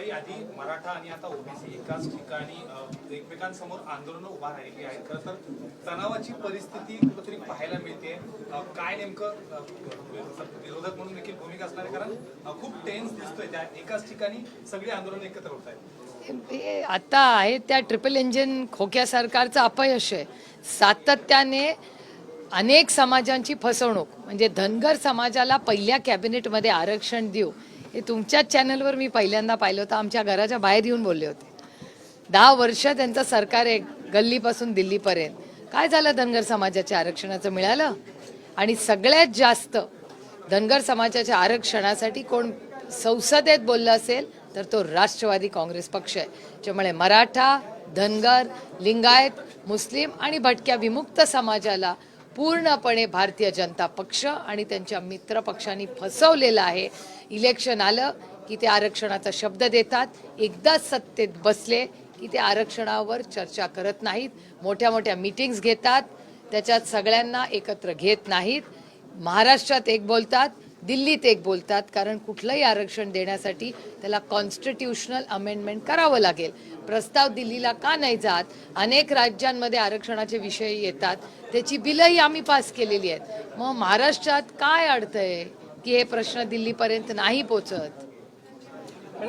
ताई आधी मराठा आणि आता ओबीसी एकाच ठिकाणी एकमेकांसमोर आंदोलनं उभा राहिली आहेत. खरं तर तणावाची परिस्थिती कुठेतरी पाहायला मिळते. काय नेमकं विरोधक म्हणून देखील भूमिका असणार आहे? कारण खूप टेन्स दिसतोय त्या एकाच ठिकाणी सगळी आंदोलन एकत्र होत आहेत. आता आहे त्या ट्रिपल इंजिन खोक्या सरकारचं अपयश आहे. सातत्याने अनेक समाजांची फसवणूक म्हणजे धनगर समाजाला पहिल्या कॅबिनेटमध्ये आरक्षण देऊ हे तुमच्याच चॅनलवर मी पहिल्यांदा पाहिलं होतं. आमच्या घराच्या बाहेर येऊन बोलले होते. दहा वर्ष त्यांचं सरकार आहे गल्लीपासून दिल्लीपर्यंत. काय झालं धनगर समाजाच्या आरक्षणाचं मिळालं? आणि सगळ्यात जास्त धनगर समाजाच्या आरक्षणासाठी कोण संसदेत बोललं असेल तर तो राष्ट्रवादी काँग्रेस पक्ष आहे त्यामुळे मराठा धनगर लिंगायत मुस्लिम आणि भटक्या विमुक्त समाजाला पूर्णपणे भारतीय जनता पक्ष आणि त्यांच्या मित्र पक्षांनी फसवलेलं आहे. इलेक्शन आलं की ते आरक्षणाचा शब्द देतात. एकदा सत्तेत बसले की ते आरक्षणावर चर्चा करत नाहीत. मोठ्या मोठ्या मीटिंग्स घेतात. त्याच्यात सगळ्यांना एकत्र घेत नाहीत. महाराष्ट्रात एक बोलतात दिल्लीत एक बोलतात कारण कुठलंही आरक्षण देण्यासाठी त्याला कॉन्स्टिट्यूशनल अमेंडमेंट करावं लागेल. प्रस्ताव दिल्लीला का नाही जात? अनेक राज्यांमध्ये आरक्षणाचे विषय येतात. त्याची बिलंही आम्ही पास केलेली आहेत. मग महाराष्ट्रात काय अडतं आहे की हे प्रश्न दिल्लीपर्यंत नाही पोचत?